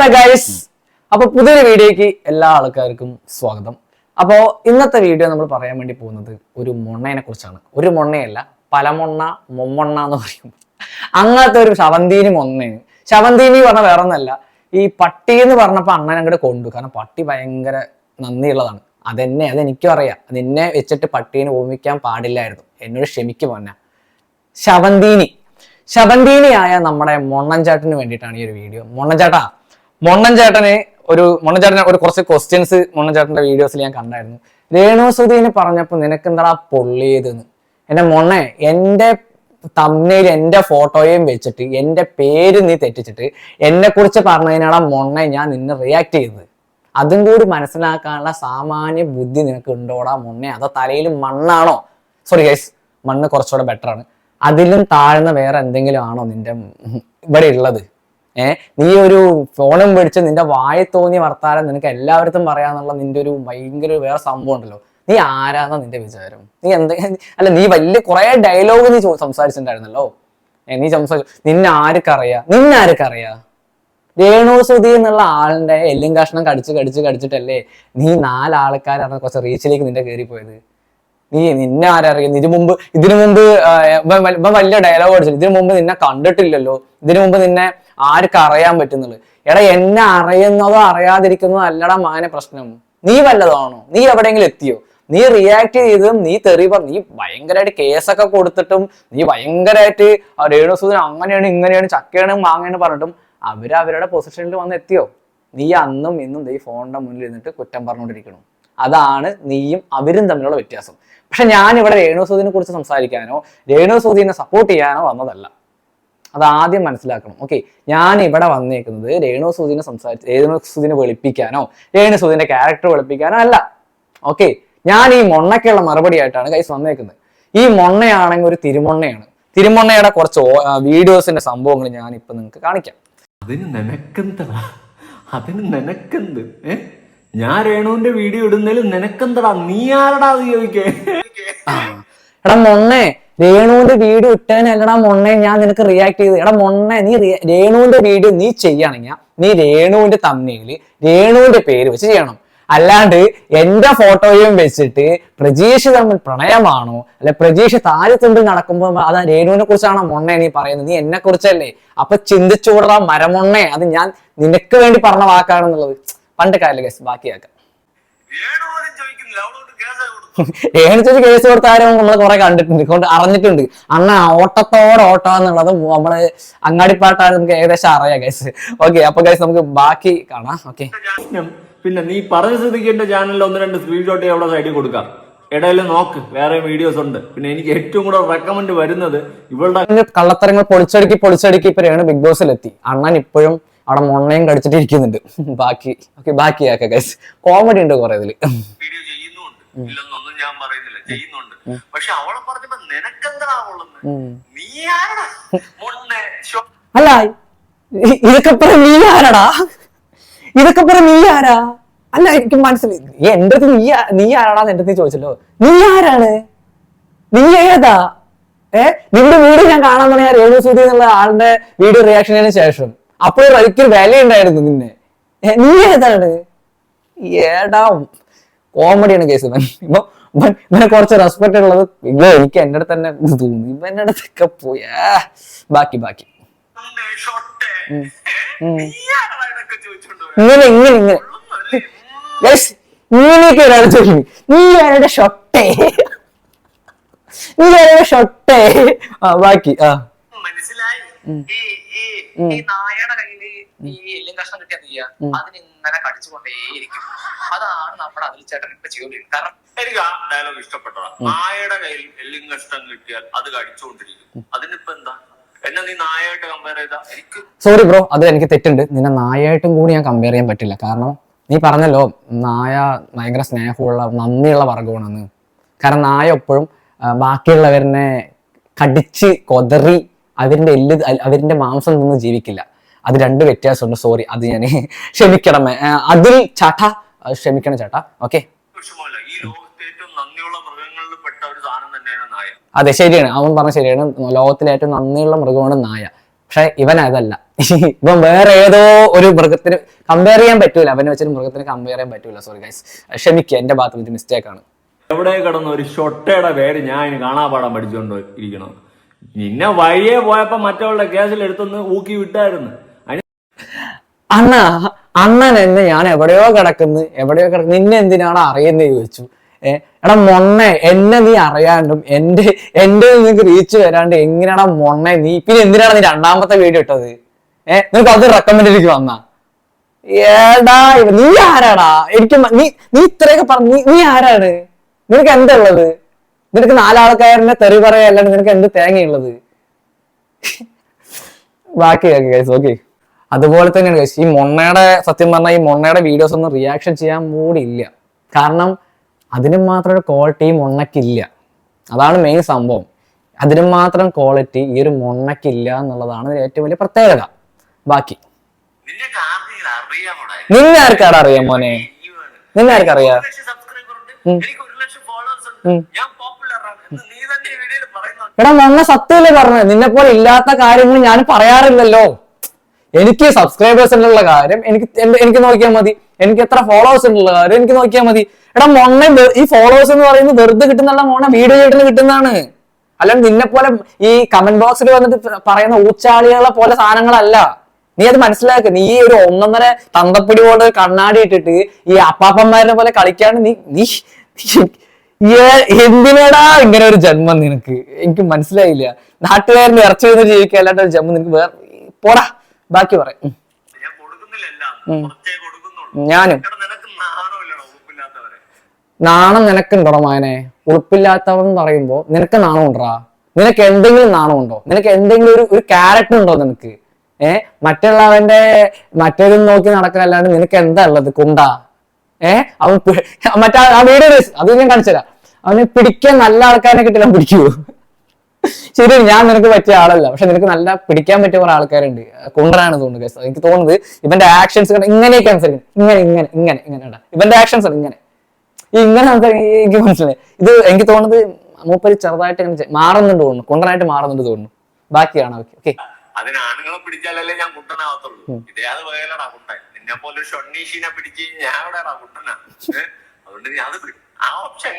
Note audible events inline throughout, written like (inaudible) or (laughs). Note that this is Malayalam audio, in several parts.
മൈ ഗൈസ് അപ്പൊ പുതിയൊരു വീഡിയോക്ക് എല്ലാ ആൾക്കാർക്കും സ്വാഗതം. അപ്പോ ഇന്നത്തെ വീഡിയോ നമ്മൾ പറയാൻ വേണ്ടി പോകുന്നത് ഒരു മൊണ്ണയെ കുറിച്ചാണ്. ഒരു മൊണ്ണയല്ല പലമൊണ്ണ മൊമ്മൊണ്ണ എന്ന് പറയും. അങ്ങനത്തെ ഒരു ശവന്തീനി മൊണ്ണയാണ് ശവന്തീനി പറഞ്ഞ വേറെ ഒന്നല്ല ഈ പട്ടി എന്ന് പറഞ്ഞപ്പോ അണ്ണൻ അങ്ങോട്ട് കൊണ്ടു. കാരണം പട്ടി ഭയങ്കര നന്ദിയുള്ളതാണ്. അതെന്നെ അതെനിക്കും അറിയാം. നിന്നെ വെച്ചിട്ട് പട്ടീനെ ഓമിക്കാൻ പാടില്ലായിരുന്നു. എന്നോട് ക്ഷമിക്കും പൊന്ന. ശവന്തീനി. ശവന്തീനിയായ നമ്മുടെ മൊണ്ണൻചാട്ടിന് വേണ്ടിയിട്ടാണ് ഈ ഒരു വീഡിയോ. മൊണ്ണൻചാട്ടാ മൊണ്ണൻചാട്ടന് ഒരു മൊണ്ണൻചാട്ടന് ഒരു കുറച്ച് ക്വസ്റ്റ്യൻസ് മൊണ്ണൻചാട്ടന്റെ വീഡിയോസിൽ ഞാൻ കണ്ടായിരുന്നു. രേണു സുധീന് പറഞ്ഞപ്പോൾ നിനക്ക് എന്താടാ പൊള്ളിയതെന്ന് എന്റെ മൊണ്ണെ എന്റെ തമ്മയിൽ എന്റെ ഫോട്ടോയും വെച്ചിട്ട് എന്റെ പേര് നീ തെറ്റിച്ചിട്ട് എന്നെ കുറിച്ച് പറഞ്ഞതിനാണ് മൊണ്ണെ ഞാൻ നിന്നെ റിയാക്ട് ചെയ്തത്. അതും കൂടി മനസ്സിലാക്കാനുള്ള സാമാന്യ ബുദ്ധി നിനക്ക് ഉണ്ടോടാ മൊണ്ണെ അതോ തലയിൽ മണ്ണാണോ? സോറി ഗൈസ് മണ്ണ് കുറച്ചുകൂടെ ബെറ്റർ ആണ്. അതിലും താഴ്ന്ന വേറെ എന്തെങ്കിലും ആണോ നിന്റെ ഇവിടെ ഉള്ളത്? ഏ നീ ഒരു ഫോണും പിടിച്ച് നിന്റെ വായി തോന്നിയ വർത്താനം നിനക്ക് എല്ലാവർക്കും പറയാന്നുള്ള നിന്റെ ഒരു ഭയങ്കര വേറെ സംഭവം ഉണ്ടല്ലോ നീ ആരാന്നാ നിന്റെ വിചാരം? നീ എന്തെങ്കിലും (laughs) അല്ല നീ വലിയ കുറെ ഡയലോഗ് നീ സംസാരിച്ചിട്ടുണ്ടായിരുന്നല്ലോ. നീ സംസാരിച്ചു നിന്നെ ആർക്കറിയാ നിന്നെ ആർക്കറിയാ രേണു സുധി എന്നുള്ള ആളിന്റെ എല്ലും കഷ്ണം കടിച്ച് കടിച്ച് കടിച്ചിട്ടല്ലേ നീ നാലാൾക്കാരാണ് കുറച്ച് റീച്ചിലേക്ക് നിന്റെ കയറിപ്പോയത്. നീ നിന്നെ ആരറിയാം ഇതിനു മുമ്പ് ഇതിനു മുമ്പ് ഇവൻ വലിയ ഡയലോഗ് അടിച്ചു ഇതിനു മുമ്പ് നിന്നെ കണ്ടിട്ടില്ലല്ലോ. ഇതിനു മുമ്പ് നിന്നെ ആർക്ക് അറിയാൻ പറ്റുന്നുള്ളു എടാ എന്നെ അറിയുന്നതോ അറിയാതിരിക്കുന്നതോ അല്ലടാ മാന പ്രശ്നം. നീ വല്ലതാണോ? നീ എവിടെയെങ്കിലും എത്തിയോ? നീ റിയാക്ട് ചെയ്തും നീ തെറി പറഞ്ഞു നീ ഭയങ്കരമായിട്ട് കേസൊക്കെ കൊടുത്തിട്ടും നീ ഭയങ്കരമായിട്ട് രേണുസൂദൻ അങ്ങനെയാണ് ഇങ്ങനെയാണ് ചക്കയാണ് മാങ്ങയാണ് പറഞ്ഞിട്ടും അവർ അവരുടെ പൊസിഷനിൽ വന്ന് എത്തിയോ? നീ അന്നും ഇന്നും ഈ ഫോണിന്റെ മുന്നിൽ ഇരുന്നിട്ട് കുറ്റം പറഞ്ഞുകൊണ്ടിരിക്കണം അതാണ് നീയും അവരും തമ്മിലുള്ള വ്യത്യാസം. പക്ഷെ ഞാൻ ഇവിടെ രേണുസൂദിനെ കുറിച്ച് സംസാരിക്കാനോ രേണുസൂദിനെ സപ്പോർട്ട് ചെയ്യാനോ വന്നതല്ല. അത് ആദ്യം മനസ്സിലാക്കണം. ഓക്കെ ഞാൻ ഇവിടെ വന്നേക്കുന്നത് രേണു സൂദിനെ സംസാരിച്ച് രേണു സൂദിനെ വെളുപ്പിക്കാനോ രേണു സൂദിന്റെ ക്യാരക്ടർ വെളുപ്പിക്കാനോ അല്ല. ഓക്കെ ഞാൻ ഈ മൊണ്ണയ്ക്കുള്ള മറുപടി ആയിട്ടാണ് കൈസ് വന്നേക്കുന്നത്. ഈ മൊണ്ണയാണെങ്കിൽ ഒരു തിരുമൊണ്ണയാണ്. തിരുമൊണ്ണയുടെ കുറച്ച് വീഡിയോസിന്റെ സംഭവങ്ങൾ ഞാൻ ഇപ്പൊ നിങ്ങൾക്ക് കാണിക്കാം. അതിന് നിനക്കെന്തടാ അതിന് നിനക്കെന്ത്? ഏ? ഞാൻ രേണുവിന്റെ വീഡിയോ ഇടുന്നതിൽ നിനക്കെന്തടാ? നീ ആരടാ ചോദിക്കേ? എടാ മൊണ്ണെ രേണുവിന്റെ വീഡിയോ ഇട്ടതിനല്ലടാ മൊണ്ണെ ഞാൻ നിനക്ക് റിയാക്ട് ചെയ്ത് എടാ മൊണ്ണെ നീ രേണുവിന്റെ വീഡിയോ നീ ചെയ്യണെങ്കിൽ നീ രേണുവിന്റെ തമ്മിൽ രേണുവിന്റെ പേര് വെച്ച് ചെയ്യണം. അല്ലാണ്ട് എന്റെ ഫോട്ടോയും വെച്ചിട്ട് പ്രജീഷ് തമ്മിൽ പ്രണയമാണോ അല്ലെ പ്രജീഷ് താരത്തുമ്പിൽ നടക്കുമ്പോൾ അത് രേണുവിനെ കുറിച്ചാണോ മൊണ്ണെ നീ പറയുന്നത്? നീ എന്നെ കുറിച്ചല്ലേ? അപ്പൊ ചിന്തിച്ചുകൂടാ മരമൊണ്ണെ. അത് ഞാൻ നിനക്ക് വേണ്ടി പറഞ്ഞ വാക്കാണെന്നുള്ളത്. പണ്ട് കാര്യം ഗസ് ബാക്കിയാക്കാം. ഏണിച്ചൊരു കേസ് കൊടുത്താലും നമ്മൾ കുറെ കണ്ടിട്ടുണ്ട്. കൊണ്ട് അറിഞ്ഞിട്ടുണ്ട്. അന്ന് ഓട്ടത്തോടെ ഓട്ടം എന്നുള്ളത് നമ്മൾ അങ്ങാടിപ്പാട്ടാണ് നമുക്ക് ഏകദേശം അറിയാം ഗൈസ് ഓക്കെ അപ്പൊ ഗൈസ് നമുക്ക് ബാക്കി കാണാം. ഓക്കെ പിന്നെ നീ പറഞ്ഞ സ്ഥിതിക്ക് എന്റെ ചാനലിൽ ഒന്ന് രണ്ട് സ്ക്രീൻഷോട്ട് അവിടെ സൈഡിൽ കൊടുക്കാം. ഇടയിൽ നോക്ക് വേറെ വീഡിയോസ് ഉണ്ട്. പിന്നെ എനിക്ക് ഏറ്റവും കൂടെ റെക്കമെൻഡ് വരുന്നത് ഇവളുടെ കള്ളത്തരങ്ങൾ പൊളിച്ചടുക്കി പൊളിച്ചടുക്കി ഇപ്പൊ രേണു ബിഗ് ബോസിൽ എത്തി. അണ്ണൻ ഇപ്പോഴും അവിടെ മൊണ്ണയും കടിച്ചിട്ടിരിക്കുന്നുണ്ട്. ബാക്കി ഓക്കെ ബാക്കിയാക്കാം ഗൈസ് കോമഡി ഉണ്ട് കുറെ ഇതിൽ. ഇല്ലെന്നൊന്നും ഞാൻ പറയുന്നില്ല. ചെയ്യുന്നുണ്ട്. പക്ഷെ അവളെ പറഞ്ഞപ്പോ നിനക്കെന്താ നീ ആരടാ? മുന്നേ ശോ- അല്ല ഇതൊക്കെ നീ ആരാടാ? ഇതൊക്കെ പറ നീ ആരാ? അല്ല എനിക്ക് മനസ്സിലായി. എന്റെ നീ നീ ആരാടാന്ന് എന്റെ ചോദിച്ചല്ലോ. നീ ആരാണ്? നീ ഏതാ? ഏ? നിന്റെ വീഡിയോ ഞാൻ കാണാൻ തുടങ്ങിയ രേണു സൂതി എന്നുള്ള ആളുടെ വീഡിയോ റിയാക്ഷനു ശേഷം അപ്പോൾ ഒരിക്കൽ വില ഉണ്ടായിരുന്നു നിന്നെ നീ ഏതാണ്? ഏടാ കോമഡിയാണ് കേസ് ഇവൻ ഇപ്പൊ ഇവൻ ഇവനെ കുറച്ച് റെസ്പെക്ട് ഉള്ളത് ഇവ എനിക്ക് എന്റെ അടുത്ത് തന്നെ തോന്നി തോന്നി ഇവന്റെ അടുത്തൊക്കെ പോയി. ബാക്കി ബാക്കി? ഇങ്ങനെ ഇങ്ങനെ ഇങ്ങനെ. ഇങ്ങനെയൊക്കെ ഒരാൾ ചോദിക്കും. നീ ആരുടെ ഷൊട്ടേ? നീ ആരുടെ ഷൊട്ടേ? ആ ബാക്കി ആ. മനസ്സിലായി. ഈ ഈ ഈ നായയുടെ കയ്യിൽ ഈ എല്ലും കഷ്ണം കിട്ടിയാ അതിന് ഇങ്ങനെ കടിച്ചുകൊണ്ടേയിരിക്കും. അതാണ് നമ്മുടെ അതിൽ ചേട്ടൻ ഇപ്പൊ ചെയ്തോണ്ടിരിക്കുന്നത് കാരണം എനിക്ക് ആ ഡയലോഗ് ഇഷ്ടപ്പെട്ടതാ. നായയുടെ കയ്യിൽ എല്ലിങ് കഷ്ണം കിട്ടിയാൽ അത് കടിച്ചുകൊണ്ടിരിക്കും. അതിനിപ്പോ എന്താ? സോറി ബ്രോ അത് എനിക്ക് തെറ്റുണ്ട്. നിന്നെ നായായിട്ടും കൂടി ഞാൻ കമ്പയർ ചെയ്യാൻ പറ്റില്ല. കാരണം നീ പറഞ്ഞല്ലോ നായ ഭയങ്കര സ്നേഹമുള്ള നന്ദിയുള്ള വർഗമാണെന്ന് കാരണം നായ എപ്പോഴും ബാക്കിയുള്ളവരിനെ കടിച്ച് കൊതറി അവരിന്റെ എല്ല് അവരിന്റെ മാംസം നിന്ന് ജീവിക്കില്ല. അത് രണ്ട് വ്യത്യാസമുണ്ട്. സോറി അത് ഞാൻ ക്ഷമിക്കണമേ. അതിൽ ചാട്ട ക്ഷമിക്കണം ചേട്ടാ. ഓക്കെ അതെ ശരിയാണ്. അവൻ പറഞ്ഞ ശരിയാണ്. ലോകത്തിലെ ഏറ്റവും നന്ദിയുള്ള മൃഗമാണ് നായ. പക്ഷെ ഇവൻ അതല്ല (laughs) ഇവൻ വേറെ ഏതോ ഒരു മൃഗത്തിന് കമ്പയർ ചെയ്യാൻ പറ്റൂല. അവനെ വെച്ചൊരു മൃഗത്തിന് കമ്പയർ ചെയ്യാൻ പറ്റൂല. സോറി ഗൈസ് ക്ഷമിക്കുക. എന്റെ ഭാഗത്ത് ഇത് മിസ്റ്റേക്ക് ആണ്. എവിടെ കിടന്ന ഒരു ഷൊട്ടയുടെ പേര് ഞാൻ ഇനി കാണാപാടാൻ പഠിച്ചുകൊണ്ട് ഇരിക്കണം നിന്നെ വഴിയെ പോയപ്പോ മറ്റവളുടെ കേസിൽ എടുത്തൊന്ന് ഊക്കി വിട്ടായിരുന്നു. അണ്ണ അണ്ണൻ എന്നെ ഞാൻ എവിടെയോ കിടക്കുന്നു. എവിടെയോ കിടക്കുന്നു നിന്നെ എന്തിനാണ് അറിയുന്നത് ചോദിച്ചു. ഏഹ് എടാ മൊണ്ണെ എന്നെ നീ അറിയാണ്ടും എന്റെ എന്റെ നിനക്ക് റീച്ച് വരാണ്ട് എങ്ങനെയാടാ മൊണ്ണെ നീ? പിന്നെ എന്തിനാണ് നീ രണ്ടാമത്തെ വീഡിയോ ഇട്ടത്? ഏഹ് നിനക്ക് അത് റെക്കമെൻഡിലേക്ക് വന്ന? ഏടാ നീ ആരാടാ? എനിക്ക് നീ നീ ഇത്രയൊക്കെ പറഞ്ഞു നീ ആരാണ്? നിനക്ക് എന്താ ഉള്ളത്? നിനക്ക് നാലാൾക്കാരനെ തെറി പറയല്ലാണ്ട് നിനക്ക് എന്ത് തേങ്ങയുള്ളത് ബാക്കി ഗൈസ് ഓക്കെ അതുപോലെ തന്നെയാണ് ഗൈസ് ഈ മൊണ്ണയുടെ സത്യം പറഞ്ഞാൽ ഈ മൊണ്ണയുടെ വീഡിയോസ് ഒന്നും റിയാക്ഷൻ ചെയ്യാൻ മൂടില്ല കാരണം അതിന് മാത്രം ഒരു ക്വാളിറ്റി ഈ മൊണ്ണക്കില്ല. അതാണ് മെയിൻ സംഭവം. അതിന് മാത്രം ക്വാളിറ്റി ഈ ഒരു മൊണ്ണക്കില്ല എന്നുള്ളതാണ് ഏറ്റവും വലിയ പ്രത്യേകത. ബാക്കി. നിന്നെ ആർക്കാടാ അറിയാം മോനെ? നിന്നെ ആർക്കറിയാം എടാ മൊണ്ണ സത്യമല്ലേ പറഞ്ഞത്? നിന്നെ പോലെ ഇല്ലാത്ത കാര്യങ്ങൾ ഞാൻ പറയാറില്ലല്ലോ. എനിക്ക് സബ്സ്ക്രൈബേഴ്സ് ഉള്ള കാര്യം എനിക്ക് എനിക്ക് നോക്കിയാൽ മതി. എനിക്ക് എത്ര ഫോളോവേഴ്സ് ഉള്ള കാര്യം എനിക്ക് നോക്കിയാൽ മതി. എടാ മൊണ്ണ ഈ ഫോളോവേഴ്സ് എന്ന് പറയുന്നത് വെറുതെ കിട്ടുന്നുള്ള മോണ വീഡിയോ ചെയ്തിട്ട് കിട്ടുന്നതാണ്. അല്ലാണ്ട് നിന്നെ പോലെ ഈ കമന്റ് ബോക്സിൽ വന്നിട്ട് പറയുന്ന ഊച്ചാളികളെ പോലെ സാധനങ്ങളല്ല. നീ അത് മനസ്സിലാക്ക്. നീ ഒരു ഒന്നൊന്നര തന്തപ്പിടി പോലെ കണ്ണാടി ഇട്ടിട്ട് ഈ അപ്പാപ്പന്മാരെ പോലെ കളിക്കാണ്ട് നീ നീ എന്തിനടാ ഇങ്ങനെ ഒരു ജന്മം നിനക്ക്? എനിക്ക് മനസ്സിലായില്ല. നാട്ടുകാരൻ ഇറച്ചി നിന്ന് ജീവിക്കുക അല്ലാണ്ട് ഒരു ജന്മം നിനക്ക് വേറെ പോടാ. ബാക്കി പറയും. ഞാനും. നാണം നിനക്കുണ്ടോ മാനെ ഉറപ്പില്ലാത്തവൻ എന്ന് പറയുമ്പോ നിനക്ക് നാണം ഉണ്ടോ നിനക്ക് എന്തെങ്കിലും നാണം ഉണ്ടോ നിനക്ക് എന്തെങ്കിലും ഒരു ഒരു ക്യാരക്ടർ ഉണ്ടോ നിനക്ക്? ഏഹ് മറ്റുള്ളവന്റെ മറ്റേതും നോക്കി നടക്കാനല്ലാണ്ട് നിനക്ക് എന്താ ഉള്ളത്? കുണ്ട. ഏ? അവൻ മറ്റേ ആ വീഡിയോ അത് ഞാൻ കാണിച്ചുതരാം. അവന് പിടിക്കാൻ നല്ല ആൾക്കാരെ കിട്ടില്ല പിടിക്കൂ ശരി ഞാൻ നിനക്ക് പറ്റിയ ആളല്ല. പക്ഷെ നിനക്ക് നല്ല പിടിക്കാൻ പറ്റിയ കുറെ ആൾക്കാരുണ്ട്. കുണ്ടറാണ് തോന്നുന്നു. എനിക്ക് തോന്നുന്നത് ഇവന്റെ ആക്ഷൻസ് ഇങ്ങനെയൊക്കെ സംസാരിക്കും. ഇങ്ങനെ ഇങ്ങനെ ഇങ്ങനെ ഇങ്ങനെ ഇവന്റെ ആക്ഷൻസ് ആണ് ഇങ്ങനെ. ഈ ഇങ്ങനെ സംസാരിക്കും എനിക്ക് മനസ്സിലായി. ഇത് എനിക്ക് തോന്നുന്നത് മൂപ്പര് ചെറുതായിട്ട് ഇങ്ങനെ മാറുന്നുണ്ട് തോന്നുന്നു. കുണ്ടനായിട്ട് മാറുന്നുണ്ട് തോന്നുന്നു. ബാക്കിയാണ് ഓക്കെ അതിന് ആണുങ്ങളെ പിടിച്ചാലല്ലേ ഞാൻ കുട്ടനാവത്തുള്ളൂ ഇതേ അത് വേലടാ കുട്ടൻ നിന്നെ പോലെ ഷൊണ്ണീഷിനെ പിടിച്ച് ഞാൻ കുട്ടനാ അതുകൊണ്ട് നീ അത് ആ ഓപ്ഷൻ?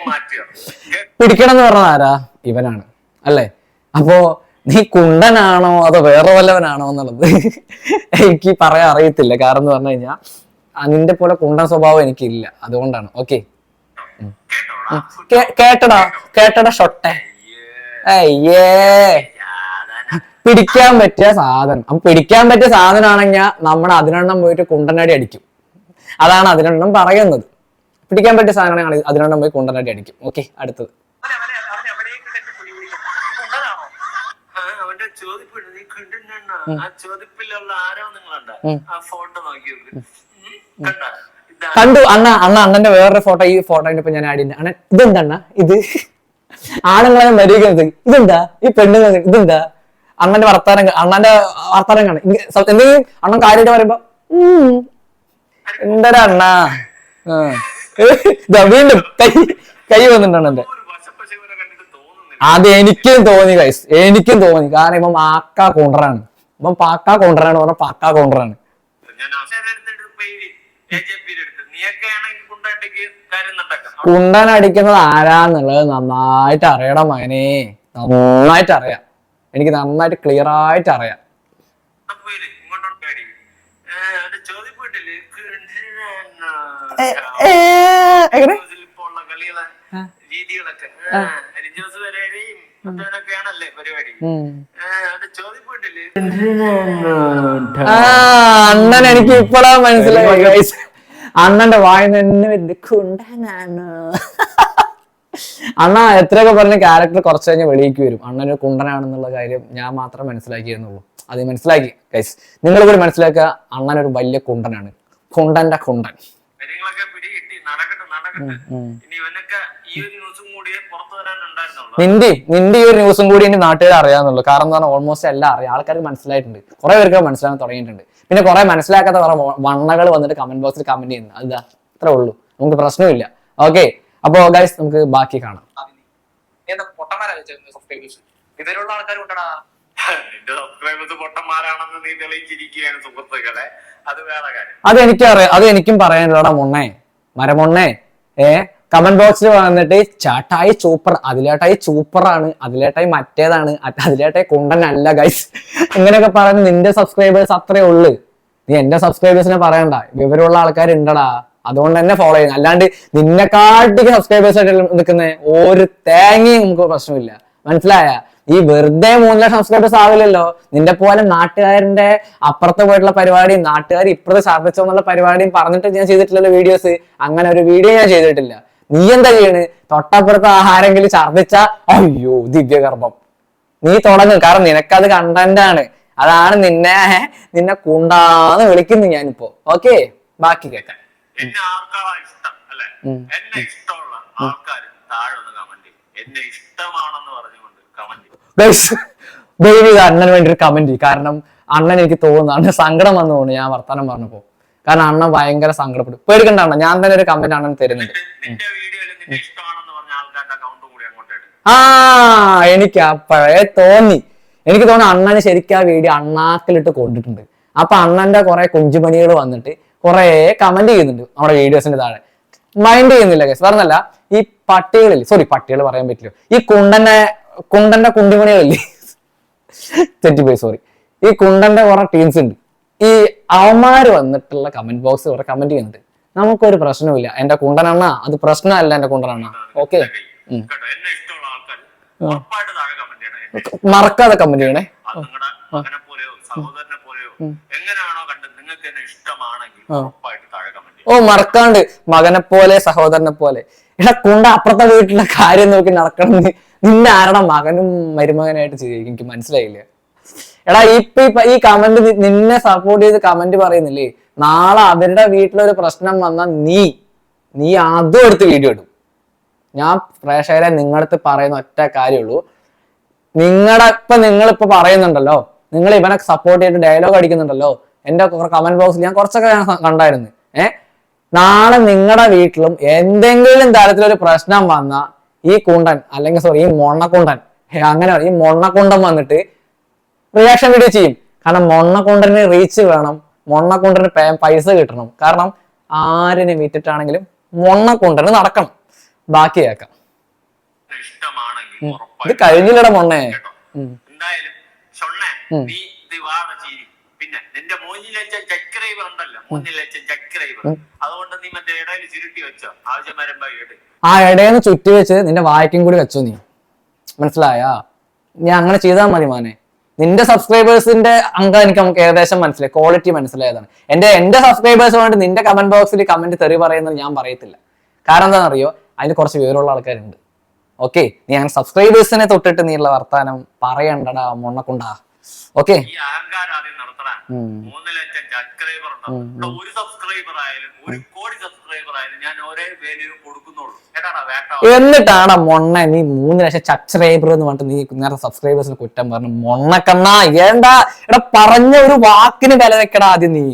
പിടിക്കണം എന്ന് പറഞ്ഞ ആരാ? ഇവനാണ്. അല്ലേ? അപ്പോ നീ കുണ്ടനാണോ അതോ വേറെ വല്ലവനാണോ എന്നുള്ളത് എനിക്ക് പറയാൻ അറിയത്തില്ല. കാരണം എന്ന് പറഞ്ഞു കഴിഞ്ഞാൽ നിന്റെ പോലെ കുണ്ടൻ സ്വഭാവം എനിക്കില്ല. അതുകൊണ്ടാണ്. ഓക്കെ കേട്ടോടാ കേട്ടടാ ഷൊട്ടെ. അയ്യേ. പിടിക്കാൻ പറ്റിയ സാധനം. അപ്പൊ പിടിക്കാൻ പറ്റിയ സാധനമാണെങ്കിൽ നമ്മൾ അതിനെണ്ണം പോയിട്ട് കുണ്ടനടി അടിക്കും. അതാണ് അതിനെണ്ണം പറയുന്നത്. പിടിക്കാൻ പറ്റിയ സാധനമാണെങ്കിൽ അതിനെണ്ണം പോയി കുണ്ടനടി അടിക്കും. ഓക്കെ അടുത്തത് അവനെ അവനെ അവനെ എവിടെയൊക്കെ കെട്ടി പിടി പിടിക്കും. കുണ്ടനാണോ? ആ, ചോദിപ്പിട് നീ കിണ്ടുന്നാ ആ ചോദിപ്പിലുള്ള ആരോ നിങ്ങളുണ്ട്? ആ ഫോട്ടോ നോക്കി കണ്ട? അണ്ണ അണ്ണ അണ്ണന്റെ വേറൊരു ഫോട്ടോ ഈ ഫോട്ടോ ഇപ്പൊ ഞാൻ ആഡ് ചെയ്യുന്നത് അണ്ണൻ ഇതെന്താ അണ്ണ? ഇത് ആണുങ്ങളെ മരിക്കുന്നത് ഇതെന്താ? ഈ പെണ്ണുങ്ങൾ ഇതെന്താ? അണ്ണന്റെ വർത്താനം അണ്ണന്റെ വർത്താനം കാണും എന്തെങ്കിലും അണ്ണൻ കാര്യമായിട്ട് പറയുമ്പോ എന്താ അണ്ണ? വീണ്ടും കൈ കൈ വന്നിട്ടുണ്ട് അണ്ണന്റെ ഒരു വശപ്പശവനെ കണ്ടിട്ട് തോന്നുന്നില്ല അത് എനിക്കും തോന്നി കൈസ് എനിക്കും തോന്നി. കാരണം ഇപ്പം ആക്ക കൊണ്ടറാണ് ഇപ്പം പാക്ക കൊണ്ടറാണ് പറഞ്ഞ പാക്ക കൊണ്ടറാണ് കുണ്ടൻ അടിക്കുന്നത് ആരാന്നുള്ളത് നന്നായിട്ട് അറിയണം മകനെ നന്നായിട്ട് അറിയാം. എനിക്ക് നന്നായിട്ട് ക്ലിയർ ആയിട്ട് അറിയാം. എങ്ങനെ? രീതികളൊക്കെ. അരിജോസ് വരെയും പരിപാടി? ആ അണ്ണൻ എനിക്ക് ഇപ്പോഴാ മനസ്സിലായി guys. അണ്ണന്റെ വായന എന്നെ കുണ്ടനാണ്. അണ്ണ എത്രയൊക്കെ പറഞ്ഞ ക്യാരക്ടർ കുറച്ച് കഴിഞ്ഞ് വെളിയിലേക്ക് വരും. അണ്ണൻ ഒരു കുണ്ടനാണെന്നുള്ള കാര്യം ഞാൻ മാത്രം മനസ്സിലാക്കിയെന്നുള്ളൂ അത് മനസ്സിലാക്കി ഗൈസ് നിങ്ങൾ കൂടി മനസ്സിലാക്കുക അണ്ണൻ ഒരു വലിയ കുണ്ടനാണ്. കുണ്ടന്റെ കുണ്ടൻ. നിന്റെ നിന്റെ ഈ ഒരു ന്യൂസും കൂടി ഇനി നാട്ടുകാർ അറിയാന്നുള്ളൂ. കാരണം എന്ന് പറഞ്ഞാൽ ഓൾമോസ്റ്റ് എല്ലാം അറിയാം. ആൾക്കാർക്ക് മനസ്സിലായിട്ടുണ്ട്. കുറെ പേർക്ക് മനസ്സിലാക്കാൻ തുടങ്ങിയിട്ടുണ്ട്. പിന്നെ കുറെ മനസ്സിലാക്കാത്ത കുറെ വണ്ണകൾ വന്നിട്ട് കമന്റ് ബോക്സിൽ കമന്റ് ചെയ്യുന്നു. അതാ അത്രേ ഉള്ളൂ. നമുക്ക് പ്രശ്നമില്ല ഓക്കെ അപ്പോ ഗൈസ് നമുക്ക് ബാക്കി കാണാം. ഇവരുള്ള ആൾക്കാർ കൊണ്ടടാ. നിന്റെ സബ്സ്ക്രൈബേഴ്സ് പൊട്ടന്മാരാണെന്ന് നീ തെളിയിച്ചിരിക്കുകയാണ് സുഹൃത്തുക്കളെ. അത് വേറെ കാര്യം. അത് എനിക്കറിയാം. അത് എനിക്കും പറയാനുള്ളടാ മൊണ്ണേ മരമൊണ്ണേ. ഏ കമന്റ് ബോക്സിൽ വന്നിട്ട് ചാട്ടായി സൂപ്പർ അതിലേട്ടായി ആണ് അതിലേട്ടായി മറ്റേതാണ് അത് അതിലേട്ടായി കുണ്ടനല്ല ഗൈസ് ഇങ്ങനെയൊക്കെ പറയുന്നത് നിന്റെ സബ്സ്ക്രൈബേഴ്സ് അത്രേ ഉള്ളു. നീ എന്റെ സബ്സ്ക്രൈബേഴ്സിനെ പറയണ്ട. വിവരമുള്ള ആൾക്കാരുണ്ടടാ. അതുകൊണ്ട് തന്നെ ഫോളോ ചെയ്യുന്നു. അല്ലാണ്ട് നിന്നെക്കാട്ടിക്ക് സബ്സ്ക്രൈബേഴ്സ് ആയിട്ട് നിൽക്കുന്ന ഒരു തേങ്ങയും നമുക്ക് പ്രശ്നമില്ല. മനസ്സിലായ? ഈ വെറുതെ മൂന്ന് ലക്ഷം സബ്സ്ക്രൈബേഴ്സ് ആവില്ലല്ലോ നിന്റെ പോലെ നാട്ടുകാരന്റെ അപ്പുറത്ത് പോയിട്ടുള്ള പരിപാടിയും നാട്ടുകാർ ഇപ്പുറത്ത് ഛർദ്ദിച്ചോ എന്നുള്ള പരിപാടിയും പറഞ്ഞിട്ട് ഞാൻ ചെയ്തിട്ടില്ലല്ലോ വീഡിയോസ്. അങ്ങനെ ഒരു വീഡിയോ ഞാൻ ചെയ്തിട്ടില്ല. നീ എന്താ ചെയ്യണ്? തൊട്ടപ്പുറത്ത് ആഹാരെങ്കിലും ഛർദ്ദിച്ച അയ്യോ ദിവ്യഗർഭം. നീ തുടങ്ങും. കാരണം നിനക്കത് കണ്ടന്റ് ആണ്. അതാണ് നിന്നെ നിന്നെ കുണ്ടാന്ന് വിളിക്കുന്നു ഞാനിപ്പോ. ഓക്കെ? ബാക്കി കേൾക്കാം. എന്നെ ആർക്കാണ് ഇഷ്ടം അല്ലെ? ഉം. എന്നെ ഇഷ്ടമുള്ള ആൾക്കാർ താഴെ ഒന്ന് കമന്റ് എന്നെ ഇഷ്ടമാണെന്ന് പറഞ്ഞുകൊണ്ട് (laughs) ചെയ്ത് അണ്ണന് വേണ്ടി ഒരു കമന്റ് കാരണം അണ്ണൻ എനിക്ക് തോന്നുന്നു അണ്ണൻ സങ്കടം വന്നു തോന്നുന്നു ഞാൻ വർത്താനം പറഞ്ഞപ്പോ. കാരണം അണ്ണൻ ഭയങ്കര സങ്കടപ്പെടും. പേടിക്കണ്ട അണ്ണ ഞാൻ തന്നെ ഒരു കമന്റ് അണ്ണൻ തരുന്നുണ്ട്. ആ എനിക്ക് അപ്പോഴേ തോന്നി. എനിക്ക് തോന്നുന്നു അണ്ണന് ശരിക്കും ആ വീഡിയോ അണ്ണാക്കിലിട്ട് കൊണ്ടിട്ടുണ്ട്. അപ്പൊ അണ്ണന്റെ കുറെ കുഞ്ചുമണികൾ വന്നിട്ട് കുറെ കമന്റ് ചെയ്യുന്നുണ്ട് നമ്മുടെ വീഡിയോസിന്റെ താഴെ. മൈൻഡ് ചെയ്യുന്നില്ല കേസ് പറഞ്ഞല്ല ഈ പട്ടികളിൽ സോറി പട്ടികൾ പറയാൻ പറ്റില്ല. ഈ കുണ്ടന്റെ കുണ്ടന്റെ കുണ്ടിമണികളില്ലേ തെറ്റിപ്പോയി സോറി ഈ കുണ്ടന്റെ കുറെ ടീംസ് ഉണ്ട്. ഈ അവന്മാര് വന്നിട്ടുള്ള കമന്റ് ബോക്സ് കുറെ കമന്റ് ചെയ്യുന്നുണ്ട്. നമുക്കൊരു പ്രശ്നമില്ല എന്റെ കുണ്ടനണ്ണ അത് പ്രശ്നമല്ല എന്റെ കുണ്ടനണ്ണ ഓക്കെ മറക്കാതെ കമന്റ് ചെയ്യണേ. ഓ മറക്കാണ്ട് മകനെ പോലെ സഹോദരനെ പോലെ എടാ കുണ്ട അപ്പുറത്തെ വീട്ടിലെ കാര്യം നോക്കി നടക്കണം എന്ന് നിന്നെ ആരുടെ മകനും മരുമകനായിട്ട് ചെയ്യും എനിക്ക് മനസ്സിലായില്ല? എടാ ഇപ്പൊ ഇപ്പൊ ഈ കമന്റ് നിന്നെ സപ്പോർട്ട് ചെയ്ത് കമന്റ് പറയുന്നില്ലേ? നാളെ അവരുടെ വീട്ടിലൊരു പ്രശ്നം വന്നാൽ നീ നീ അതും എടുത്ത് വീഡിയോ ഇടും. ഞാൻ പ്രേക്ഷകരെ നിങ്ങളടുത്ത് പറയുന്ന ഒറ്റ കാര്യമുള്ളൂ. നിങ്ങളുടെ ഇപ്പൊ നിങ്ങൾ ഇപ്പൊ പറയുന്നുണ്ടല്ലോ നിങ്ങൾ ഇവനെ സപ്പോർട്ട് ചെയ്തിട്ട് ഡയലോഗ് അടിക്കുന്നുണ്ടല്ലോ എന്റെ കമന്റ് ബോക്സിൽ ഞാൻ കുറച്ചൊക്കെ ഞാൻ കണ്ടായിരുന്നു. ഏഹ് നാളെ നിങ്ങളുടെ വീട്ടിലും എന്തെങ്കിലും തരത്തിലൊരു പ്രശ്നം വന്ന ഈ കുണ്ടൻ അല്ലെങ്കിൽ സോറി ഈ മൊണ്ണക്കുണ്ടൻ. അങ്ങനെ ഈ മൊണ്ണക്കുണ്ടൻ വന്നിട്ട് റിയാക്ഷൻ വീഡിയോ ചെയ്യും. കാരണം മൊണ്ണക്കുണ്ടന് റീച്ച് വേണം. മൊണ്ണക്കുണ്ടന് പൈസ കിട്ടണം. കാരണം ആരിനെ വിറ്റിട്ടാണെങ്കിലും മൊണ്ണക്കുണ്ടന് നടക്കണം. ബാക്കി കേൾക്കാം. ഇത് കഴിഞ്ഞില്ലട മൊണ്ണേ. പിന്നെ നിന്റെ മൂന്നിൽ വെച്ച ചക്രൈവർ ഉണ്ടല്ലോ. മൂന്നിൽ വെച്ച ചക്രൈവർ. അതുകൊണ്ട് നീ മറ്റേ ഇടയിൽ ചുരുട്ടി വെച്ചോ. ആവശ്യം വരുമ്പോ ആ ഇടയെന്ന് ചുറ്റി വെച്ച് നിന്റെ വായിക്കും കൂടി വെച്ചു നീ. മനസ്സിലായാ? നീ അങ്ങനെ ചെയ്താൽ മതി മോനെ. നിന്റെ സബ്സ്ക്രൈബേഴ്സിന്റെ അംഗം എനിക്ക് നമുക്ക് ഏകദേശം മനസ്സിലായി. ക്വാളിറ്റി മനസ്സിലായതാണ്. എന്റെ എന്റെ സബ്സ്ക്രൈബേഴ്സ് വേണ്ടി നിന്റെ കമന്റ് ബോക്സിൽ കമന്റ് തെറി പറയുന്നത് ഞാൻ പറയത്തില്ല. കാരണം എന്താണെന്നറിയോ? അതിൽ കുറച്ച് വിവരമുള്ള ആൾക്കാരുണ്ട്. ഓക്കെ നീ അങ്ങനെ സബ്സ്ക്രൈബേഴ്സിനെ തൊട്ടിട്ട് നീയുള്ള വർത്താനം പറയണ്ടടാ മുണ്ണക്കുണ്ടാ. ഓക്കെ മൂന്ന് ലക്ഷം സബ്സ്ക്രൈബർ ഉണ്ടാവും ഒരു സബ്സ്ക്രൈബർ ആയാലും ഒരു കോടി സബ്സ്ക്രൈബർ ആയാലും ഞാൻ ഒരേ വാല്യൂ കൊടുക്കുന്നുള്ളൂ. എന്നിട്ടാണ് മൊണ്ണ നീ മൂന്ന് ലക്ഷം സബ്സ്ക്രൈബർ എന്ന് പറഞ്ഞിട്ട് നീ നേരത്തെ സബ്സ്ക്രൈബേഴ്സിന് കുറ്റം പറഞ്ഞു മൊണ്ണക്കണ്ണ ഏണ്ടാ? എടാ പറഞ്ഞ ഒരു വാക്കിന് വില വെക്കടാ ആദ്യം നീ.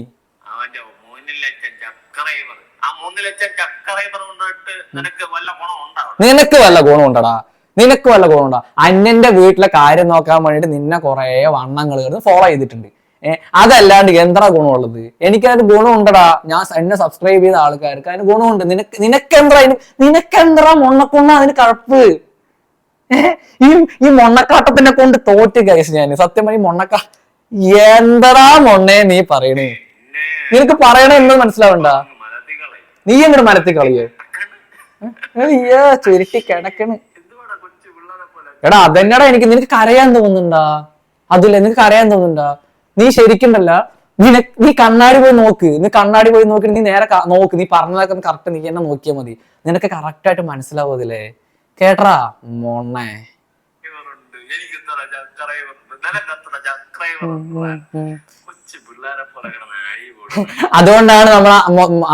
അവന്റെ മൂന്ന് ലക്ഷം സബ്സ്ക്രൈബർ ആ മൂന്ന് ലക്ഷം സബ്സ്ക്രൈബർ കൊണ്ടിട്ട് നിനക്ക് വല്ല ഗുണം ഉണ്ടാവും നിനക്ക് വല്ല ഗുണമുണ്ടടാ നിനക്ക് വല്ല ഗുണമുണ്ടോ അന്യന്റെ വീട്ടിലെ കാര്യം നോക്കാൻ വേണ്ടിട്ട് നിന്നെ കുറെ വണ്ണങ്ങൾ ഫോളോ ചെയ്തിട്ടുണ്ട്. അതല്ലാണ്ട് എന്താ ഗുണമുള്ളത്? എനിക്കതിന് ഗുണമുണ്ടടാ. ഞാൻ എന്നെ സബ്സ്ക്രൈബ് ചെയ്ത ആൾക്കാർക്ക് അതിന് ഗുണമുണ്ട്. നിനക്ക് നിനക്കെന്താ അതിന് നിനക്കെന്താ മൊണ്ണക്കൊണ്ട അതിന് കഴപ്പ് ഈ ഈ മൊണ്ണക്കാട്ടത്തിനെ കൊണ്ട് തോറ്റ് കഴിച്ചു ഞാൻ സത്യം മുണ്ണക്ക മൊണ്ണക്കാ എന്തടാ മൊണ്ണേ നീ പറയണേ? നിനക്ക് പറയണേ എന്ന് മനസ്സിലാവണ്ട? നീ എങ്ങനെ മരത്തിൽ കളിയോ? ചുരുട്ടി കിടക്കണ്. എടാ അതെന്നടാ എനിക്ക് നിനക്ക് കരയാൻ തോന്നുന്നുണ്ടാ? അതില്ല നിനക്ക് കരയാൻ തോന്നുന്നുണ്ടാ? നീ ശരിക്കുണ്ടല്ല. നീ നീ കണ്ണാടി പോയി നോക്ക്. നീ കണ്ണാടി പോയി നോക്കി നീ നേരെ നോക്ക്. നീ പറഞ്ഞതൊക്കെ കറക്റ്റ് നീ എന്നെ നോക്കിയാൽ മതി. നിനക്ക് കറക്റ്റ് ആയിട്ട് മനസ്സിലാവും അതില്ലേ കേട്ടറാ? മോണേ (laughs) അതുകൊണ്ടാണ് നമ്മളെ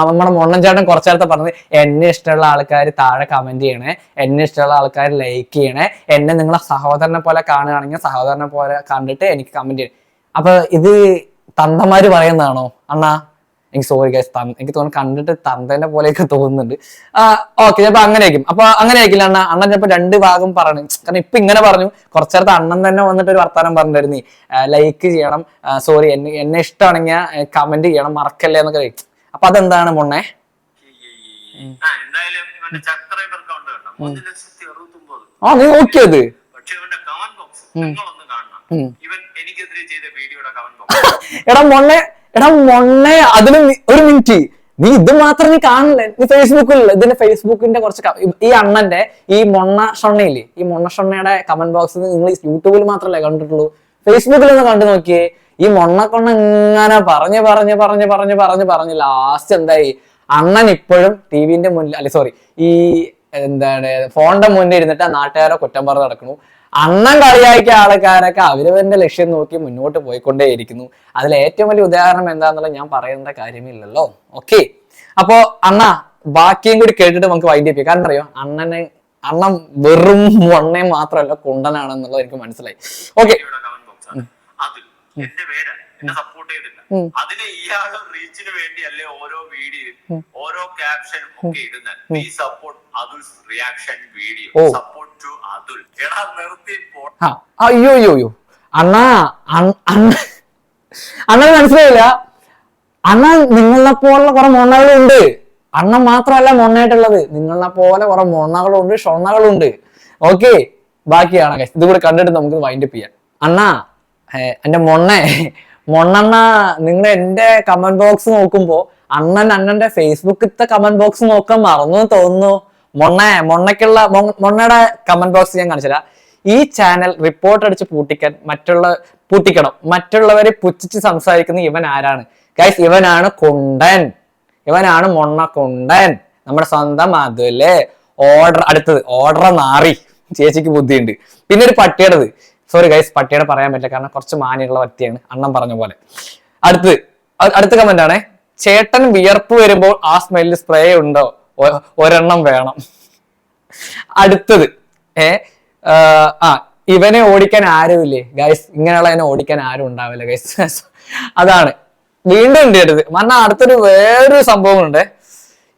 നമ്മുടെ മൊണ്ണൻചാട്ടൻ ചേട്ടൻ കുറച്ചു നേരത്തെ പറഞ്ഞത് എന്നെ ഇഷ്ടമുള്ള ആൾക്കാർ താഴെ കമന്റ് ചെയ്യണേ. എന്നെ ഇഷ്ടമുള്ള ആൾക്കാർ ലൈക്ക് ചെയ്യണേ. എന്നെ നിങ്ങളെ സഹോദരനെ പോലെ കാണുകയാണെങ്കിൽ സഹോദരനെ പോലെ കണ്ടിട്ട് എനിക്ക് കമന്റ് ചെയ്യണം അപ്പൊ ഇത് തന്തമാര് പറയുന്നതാണോ? അണ്ണാ എനിക്ക് സോറി ഗൈസ് എനിക്ക് തോന്നുന്നു കണ്ടിട്ട് തന്തേന്റെ പോലെയൊക്കെ തോന്നുന്നുണ്ട്. ഓക്കെ ചിലപ്പോ അങ്ങനെയായിരിക്കും. അപ്പൊ അങ്ങനെ ആയിരിക്കില്ല അണ്ണ? അണ്ണൻ ചിലപ്പോ രണ്ട് ഭാഗം പറഞ്ഞു. കാരണം ഇപ്പൊ ഇങ്ങനെ പറഞ്ഞു. കുറച്ചേരത്ത് അണ്ണൻ തന്നെ വന്നിട്ട് ഒരു വർത്താനം പറഞ്ഞിരുന്നു ലൈക്ക് ചെയ്യണം. സോറി എന്നെ എന്നെ ഇഷ്ടമാണെങ്കിൽ കമന്റ് ചെയ്യണം. മറക്കല്ലേ എന്നൊക്കെ. അപ്പൊ അതെന്താണ് മൊണ്ണേ ആ നീ നോക്കിയത്. പക്ഷെ ഇവൻ എനിക്കെതിരെ ചെയ്ത വീഡിയോയുടെ കമന്റ് ബോക്സ് എടാ മൊണ്ണെ എടാ മൊണ്ണെ അതിന് ഒരു മിനിറ്റ് നീ ഇത് മാത്രം നീ കാണില്ല? നീ ഫേസ്ബുക്കിൽ ഇതിന്റെ ഫേസ്ബുക്കിന്റെ കുറച്ച് ഈ അണ്ണന്റെ ഈ മൊണ്ണ ഷൊണ്ണയില്ലേ? ഈ മൊണ്ണ ഷൊണ്ണയുടെ കമന്റ് ബോക്സ് നിങ്ങൾ യൂട്യൂബിൽ മാത്രമല്ലേ കണ്ടിട്ടുള്ളൂ? ഫേസ്ബുക്കിൽ ഒന്ന് കണ്ടു നോക്കിയേ. ഈ മൊണ്ണക്കൊണ്ണ ഇങ്ങനെ പറഞ്ഞ് പറഞ്ഞ് പറഞ്ഞ് പറഞ്ഞ് പറഞ്ഞ് പറഞ്ഞ് ലാസ്റ്റ് എന്തായി? അണ്ണൻ ഇപ്പോഴും ടി വിന്റെ മുന്നിൽ അല്ലെ സോറി ഈ എന്താണ് ഫോണിന്റെ മുന്നിൽ ഇരുന്നിട്ട് ആ നാട്ടുകാരെ കുറ്റം പറഞ്ഞ് നടക്കണു അണ്ണൻ കളിയാക്കിയ ആൾക്കാരൊക്കെ അവരവരുടെ ലക്ഷ്യം നോക്കി മുന്നോട്ട് പോയിക്കൊണ്ടേയിരിക്കുന്നു. അതിൽ ഏറ്റവും വലിയ ഉദാഹരണം എന്താണെന്നുള്ള ഞാൻ പറയേണ്ട കാര്യമില്ലല്ലോ. ഓക്കെ അപ്പോ അണ്ണ ബാക്കിയും കൂടി കേട്ടിട്ട് നമുക്ക് വൈകിട്ട് കാരണം അറിയോ അണ്ണനെ അണ്ണം വെറും മണ്ണേ മാത്രമല്ല കുണ്ടനാണെന്നുള്ളത് എനിക്ക് മനസ്സിലായി. ഓക്കെ എന്നെ സപ്പോർട്ട് ചെയ്തില്ല അതിന് ഇയാളും റീച്ചിന് വേണ്ടി അല്ലേ ഓരോ വീഡിയോയും ഓരോ ക്യാപ്ഷനും ഒക്കെ ഇടുന്നത്. ഈ support Atul reaction video support to Atul. എടാ നിർത്തി അയ്യോ അയ്യോ അയ്യോ. അണ്ണാ അണ്ണ അണ്ണ അണ്ണന് മനസ്സിലായില്ല. അണ്ണ നിങ്ങളെ പോലുള്ള കുറെ മൊണ്ണകളുണ്ട് അണ്ണൻ മാത്രമല്ല മൊണ്ണയായിട്ടുള്ളത് നിങ്ങളെ പോലെ കുറെ മൊണ്ണകളുണ്ട് ഷൊണ്ണകളുണ്ട് ഓക്കെ ബാക്കിയാണ്. ഇത് കൂടെ കണ്ടിട്ട് നമുക്ക് വൈൻഡപ്പ് ചെയ്യാം. അണ്ണ എന്റെ മൊണ്ണേ മൊണ്ണണ്ണ നിങ്ങൾ എന്റെ കമന്റ് ബോക്സ് നോക്കുമ്പോ അണ്ണൻ അണ്ണന്റെ ഫേസ്ബുക്കിലത്തെ കമന്റ് ബോക്സ് നോക്കാൻ മറന്നു തോന്നുന്നു. മൊണ്ണ മൊണ്ണയ്ക്കുള്ള മൊണ്ണയുടെ കമന്റ് ബോക്സ് ഞാൻ കാണിച്ചില്ല ഈ ചാനൽ റിപ്പോർട്ട് അടിച്ച് പൂട്ടിക്കാൻ മറ്റുള്ള പൂട്ടിക്കണം. മറ്റുള്ളവരെ പുച്ഛിച്ച് സംസാരിക്കുന്ന ഇവൻ ആരാണ്? ഗൈസ് ഇവനാണ് കുണ്ടൻ. ഇവനാണ് മൊണ്ണ കുണ്ടൻ. നമ്മുടെ സ്വന്തം അതുല്ലേ ഓർഡർ അടുത്തത് ഓർഡർ നാറി ചേച്ചിക്ക് ബുദ്ധിയുണ്ട്. പിന്നെ ഒരു പട്ടിയുടേത്. സോറി ഗൈസ് പട്ടിയുടെ പറയാൻ പറ്റില്ല. കാരണം കുറച്ച് മാനിയുള്ള വ്യക്തിയാണ് അണ്ണം പറഞ്ഞ പോലെ. അടുത്ത് അടുത്ത കമന്റ് ആണേ. ചേട്ടൻ വിയർപ്പ് വരുമ്പോൾ ആ സ്മെല്ല് സ്പ്രേ ഉണ്ടോ? ഒരെണ്ണം വേണം. അടുത്തത് ഏ ആ, ഇവനെ ഓടിക്കാൻ ആരുമില്ലേ? ഗൈസ് ഇങ്ങനെയുള്ള എന്നെ ഓടിക്കാൻ ആരും ഉണ്ടാവില്ല ഗൈസ് അതാണ്. വീണ്ടും ഉണ്ട് അടുത്ത്. മന്ന അടുത്തൊരു വേറൊരു സംഭവം ഉണ്ട്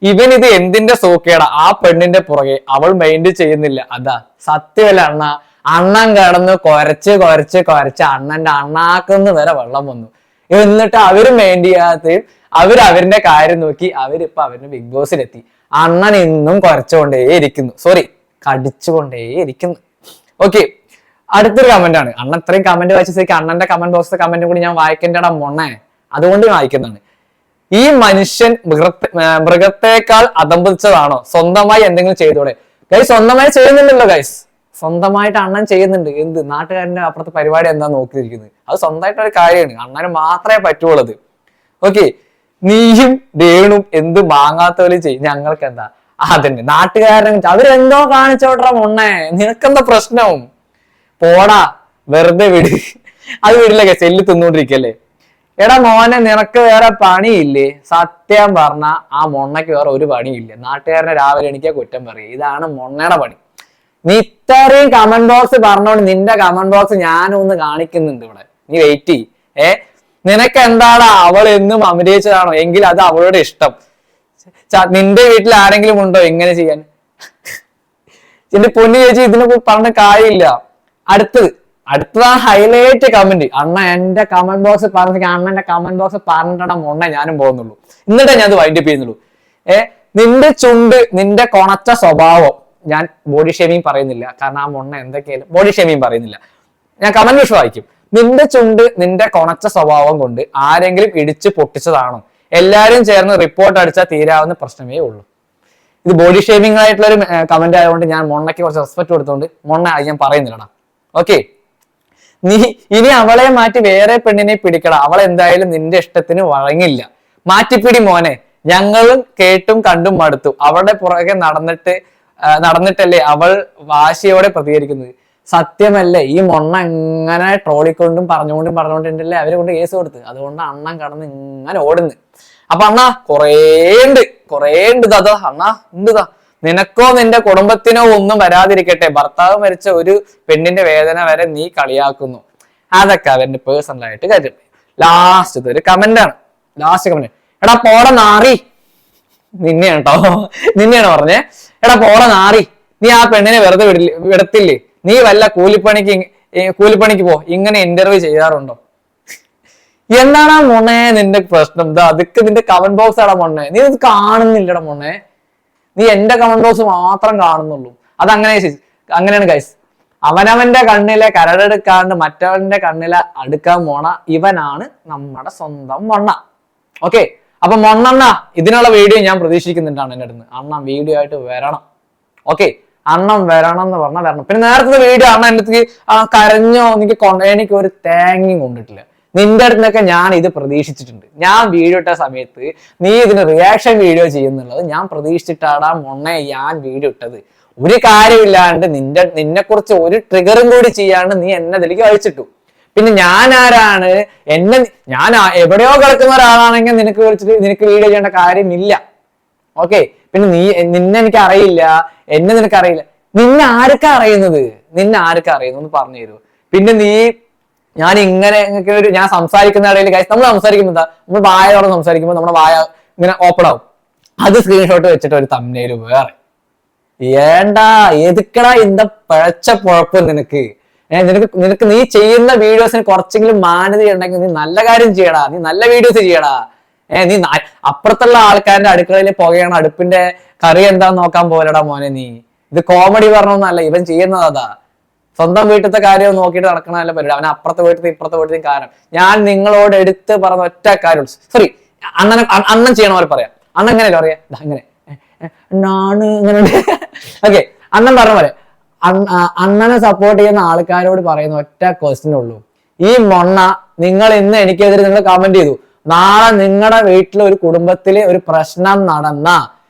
ഇവൻ ഇത് എന്തിന്റെ സോക്കേട? ആ പെണ്ണിന്റെ പുറകെ. അവൾ മൈൻഡ് ചെയ്യുന്നില്ല. അതാ സത്യമല്ല അണ്ണ. അണ്ണൻ കിടന്ന് കൊരച്ച് കൊരച്ച് കൊരച്ച് അണ്ണന്റെ അണ്ണാക്കുന്ന് വരെ വെള്ളം വന്നു. എന്നിട്ട് അവർ മൈൻഡ് ചെയ്യാത്തയും അവർ അവരിന്റെ കാര്യം നോക്കി അവരിപ്പൊ അവരുടെ ബിഗ് ബോസിലെത്തി അണ്ണൻ ഇന്നും കുറച്ചുകൊണ്ടേ ഇരിക്കുന്നു സോറി കടിച്ചുകൊണ്ടേ ഇരിക്കുന്നു ഓക്കെ അടുത്തൊരു കമന്റ് ആണ്. അണ്ണൻ ഇത്രയും കമന്റ് വായിച്ച ശരിക്കും അണ്ണന്റെ കമന്റ് ബോക്സിലെ കമന്റ് കൂടി ഞാൻ വായിക്കേണ്ടടാ മൊണ്ണേ അതുകൊണ്ട് വായിക്കുന്നതാണ്. ഈ മനുഷ്യൻ മൃഗത്തെ മൃഗത്തെക്കാൾ അതമ്പതിച്ചതാണോ സ്വന്തമായി എന്തെങ്കിലും ചെയ്തോടെ? ഗൈസ് സ്വന്തമായി ചെയ്യുന്നുണ്ടല്ലോ ഗൈസ് സ്വന്തമായിട്ട് അണ്ണൻ ചെയ്യുന്നുണ്ട്. എന്ത്? നാട്ടുകാരന്റെ അപ്പുറത്തെ പരിപാടി എന്താ നോക്കിയിരിക്കുന്നത്? അത് സ്വന്തമായിട്ട് ഒരു കാര്യമാണ്. അണ്ണന് മാത്രമേ പറ്റുള്ളൂ ഓക്കെ നീയും വേണും എന്ത് മാങ്ങാത്തോലും ചെയ്യും? ഞങ്ങൾക്ക് എന്താ അതന്നെ നാട്ടുകാരൻ അവരെന്തോ കാണിച്ചോട്ടെ മുണ്ണേ? നിനക്കെന്താ പ്രശ്നവും പോടാ വെറുതെ വിട്. അത് വിടില്ല ചെല്ലി തിന്നോണ്ടിരിക്കല്ലേ? എടാ മോനെ നിനക്ക് വേറെ പണിയില്ലേ? സത്യം പറഞ്ഞ ആ മൊണ്ണയ്ക്ക് വേറെ ഒരു പണിയില്ല. നാട്ടുകാരനെ രാവിലെ എനിക്ക് കുറ്റം പറയും. ഇതാണ് മൊണ്ണയുടെ പണി. നീ ഇത്രയും കമന്റ് ബോക്സ് പറഞ്ഞോണ്ട് നിന്റെ കമന്റ് ബോക്സ് ഞാനും ഒന്ന് കാണിക്കുന്നുണ്ട് ഇവിടെ. നീ വെയിറ്റ് ചെയ് ഏ? നിനക്ക് എന്താടാ അവൾ എന്നും അഭിനയിച്ചതാണോ? എങ്കിൽ അത് അവളുടെ ഇഷ്ടം. നിന്റെ വീട്ടിൽ ആരെങ്കിലും ഉണ്ടോ എങ്ങനെ ചെയ്യാൻ? എന്റെ പൊന്നു ചേച്ചി ഇതിനെ പറഞ്ഞ കാര്യമില്ല. അടുത്തത് അടുത്തതാ ഹൈലൈറ്റ് കമന്റ് അണ്ണ എന്റെ കമന്റ് ബോക്സ് പറഞ്ഞ അണ്ണന്റെ കമന്റ് ബോക്സ് പറഞ്ഞിട്ടാണ് മൊണ്ണ ഞാനും പോകുന്നുള്ളൂ. എന്നിട്ടേ ഞാൻ അത് വൈൻഡപ്പ് ചെയ്യുന്നുള്ളൂ. ഏ നിന്റെ ചുണ്ട് നിന്റെ കൊണച്ച സ്വഭാവം ഞാൻ ബോഡി ഷേമിങ് പറയുന്നില്ല. കാരണം ആ മുണ്ണ എന്തൊക്കെയായാലും ബോഡി ഷേമിങ് പറയുന്നില്ല. ഞാൻ കമന്റ് വിഷു വായിക്കും. നിന്റെ ചുണ്ട് നിന്റെ കൊണച്ച സ്വഭാവം കൊണ്ട് ആരെങ്കിലും ഇടിച്ച് പൊട്ടിച്ചതാണോ? എല്ലാവരും ചേർന്ന് റിപ്പോർട്ട് അടിച്ചാൽ തീരാവുന്ന പ്രശ്നമേ ഉള്ളൂ. ഇത് ബോഡി ഷേമിംഗ് ആയിട്ടുള്ള ഒരു കമന്റ് ആയതുകൊണ്ട് ഞാൻ മൊണ്ണയ്ക്ക് കുറച്ച് റെസ്പെക്ട് കൊടുത്തുകൊണ്ട് മൊണ്ണ ഞാൻ പറയുന്നില്ലടാ. ഓക്കെ നീ ഇനി അവളെ മാറ്റി വേറെ പെണ്ണിനെ പിടിക്കട. അവൾ എന്തായാലും നിന്റെ ഇഷ്ടത്തിന് വഴങ്ങില്ല. മാറ്റിപ്പിടി മോനെ. ഞങ്ങളും കേട്ടും കണ്ടും മടുത്തു. അവളുടെ പുറകെ നടന്നിട്ട് നടന്നിട്ടല്ലേ അവൾ വാശിയോടെ പ്രതികരിക്കുന്നത്. സത്യമല്ലേ? ഈ മൊണ്ണ ഇങ്ങനെ ട്രോളിക്കൊണ്ടും പറഞ്ഞുകൊണ്ടും പറഞ്ഞുകൊണ്ടിട്ടല്ലേ അവരെ കൊണ്ട് കേസ് കൊടുത്ത്. അതുകൊണ്ട് അണ്ണൻ കടന്ന് ഇങ്ങനെ ഓടുന്നു. അപ്പൊ അണ്ണ കുറേ ഉണ്ട്. കുറേ ഉണ്ട് ദാ അണ്ണ നിനക്കോ നിന്റെ കുടുംബത്തിനോ ഒന്നും വരാതിരിക്കട്ടെ. ഭർത്താവ് മരിച്ച ഒരു പെണ്ണിന്റെ വേദന വരെ നീ കളിയാക്കുന്നു. അതൊക്കെ അവന്റെ പേഴ്സണൽ ആയിട്ട് കാര്യം. ലാസ്റ്റ് ഒരു കമന്റ് ആണ്. ലാസ്റ്റ് കമന്റ് എടാ പോട നാറി. നിന്നെയാണ്? കേട്ടോ നിന്നെയാണ് പറഞ്ഞേ? എടാ പോട നാറി. നീ ആ പെണ്ണിനെ വെറുതെ വിടില്ലേ വിടത്തില്ലേ? നീ വല്ല കൂലിപ്പണിക്ക് കൂലിപ്പണിക്ക് പോ. ഇങ്ങനെ ഇന്റർവ്യൂ ചെയ്യാറുണ്ടോ? എന്താണ് ആ നിന്റെ പ്രശ്നം? ഇതാ അതൊക്കെ നിന്റെ കമന്റ് ബോക്സ് ആടാ മൊണ്ണേ നീ ഇത് കാണുന്നില്ലടാ മൊണ്ണേ നീ എന്റെ കമന്റ് ബോക്സ് മാത്രം കാണുന്നുള്ളൂ. അത് അങ്ങനെ അങ്ങനെയാണ് ഗൈസ് അവനവന്റെ കണ്ണിലെ കരടെടുക്കാണ്ട് മറ്റവന്റെ കണ്ണിലെ അടുക്കാൻ മോണ ഇവനാണ് നമ്മുടെ സ്വന്തം മൊണ്ണ. ഓക്കെ അപ്പൊ മൊണ്ണണ്ണ ഇതിനുള്ള വീഡിയോ ഞാൻ പ്രതീക്ഷിക്കുന്നുണ്ടാണ് എന്റെ അടുത്ത്. അണ്ണ വീഡിയോ ആയിട്ട് വരണം. ഓക്കെ അണ്ണം വരണം എന്ന് പറഞ്ഞാൽ വരണം. പിന്നെ നേരത്തെ വീഡിയോ അണ്ണ എന്റെ ആ കരഞ്ഞോ എനിക്ക് എനിക്ക് ഒരു തേങ്ങയും കൊണ്ടിട്ടില്ല. നിന്റെ അടുത്തൊക്കെ ഞാൻ ഇത് പ്രതീക്ഷിച്ചിട്ടുണ്ട്. ഞാൻ വീഡിയോ ഇട്ട സമയത്ത് നീ ഇതിന് റിയാക്ഷൻ വീഡിയോ ചെയ്യുന്നുള്ളത് ഞാൻ പ്രതീക്ഷിച്ചിട്ടാടാ മൊണ്ണെ ഞാൻ വീഡിയോ ഇട്ടത്. ഒരു കാര്യമില്ലാണ്ട് നിന്റെ നിന്നെ കുറിച്ച് ഒരു ട്രിഗറും കൂടി ചെയ്യാണ്ട് നീ എന്നെ ഇതിലേക്ക് അയച്ചിട്ടു പിന്നെ ഞാൻ ആരാണ്? എന്നെ ഞാൻ എവിടെയോ കിടക്കുന്ന ഒരാളാണെങ്കിൽ നിനക്ക് വിളിച്ചിട്ട് നിനക്ക് വീഡിയോ ചെയ്യേണ്ട കാര്യമില്ല. ഓക്കെ പിന്നെ നീ നിന്നെ എനിക്ക് അറിയില്ല എന്നെ നിനക്ക് അറിയില്ല നിന്നെ ആരൊക്കെ അറിയുന്നത്? നിന്നെ ആരൊക്കെ അറിയുന്നു? എന്ന് പറഞ്ഞു തരൂ പിന്നെ നീ ഞാൻ ഇങ്ങനെ ഒരു ഞാൻ സംസാരിക്കുന്ന ഇടയിൽ കാര്യം നമ്മൾ സംസാരിക്കുമ്പോൾ എന്താ നമ്മൾ വായോടെ സംസാരിക്കുമ്പോൾ നമ്മുടെ വായ ഇങ്ങനെ ഓപ്പൺ ആവും. അത് സ്ക്രീൻഷോട്ട് വെച്ചിട്ട് ഒരു തമ്മനയിൽ വേറെ. ഏണ്ടാ എതുക്കടാ എന്താ പഴച്ച പുഴപ്പ് നിനക്ക്? നിനക്ക് നിനക്ക് നീ ചെയ്യുന്ന വീഡിയോസിന് കുറച്ചെങ്കിലും മാന്യത ഉണ്ടെങ്കിൽ നീ നല്ല കാര്യം ചെയ്യടാ നീ നല്ല വീഡിയോസ് ചെയ്യടാ. ഏഹ് നീ അപ്പുറത്തുള്ള ആൾക്കാരുടെ അടുക്കളയിൽ പുകയാണ് അടുപ്പിന്റെ കറി എന്താന്ന് നോക്കാൻ പോലടാ മോനെ നീ. ഇത് കോമഡി പറഞ്ഞൊന്നല്ല ഇവൻ ചെയ്യുന്നത് അതാ. സ്വന്തം വീട്ടിലത്തെ കാര്യം നോക്കിയിട്ട് നടക്കണമല്ല പരിപാടി. അവൻ അപ്പുറത്തെ വീട്ടിൽ ഇപ്പുറത്തെ വീട്ടിൽ കാരണം. ഞാൻ നിങ്ങളോട് എടുത്ത് പറഞ്ഞ ഒറ്റ കാര്യം സോറി അണ്ണനെ അണ്ണൻ ചെയ്യണ പോലെ പറയാം. അണ്ണൻ എങ്ങനെയല്ലോ പറയാ അങ്ങനെ ഓക്കെ അണ്ണൻ പറഞ്ഞ പോലെ. അണ്ണ- അണ്ണനെ സപ്പോർട്ട് ചെയ്യുന്ന ആൾക്കാരോട് പറയുന്ന ഒറ്റ ക്വസ്റ്റിനുള്ളൂ ഈ മൊണ്ണ നിങ്ങൾ ഇന്ന് എനിക്കെതിരെ നിങ്ങൾ കമന്റ് ചെയ്തു. നാളെ നിങ്ങളുടെ വീട്ടിലെ ഒരു കുടുംബത്തിലെ ഒരു പ്രശ്നം നടന്ന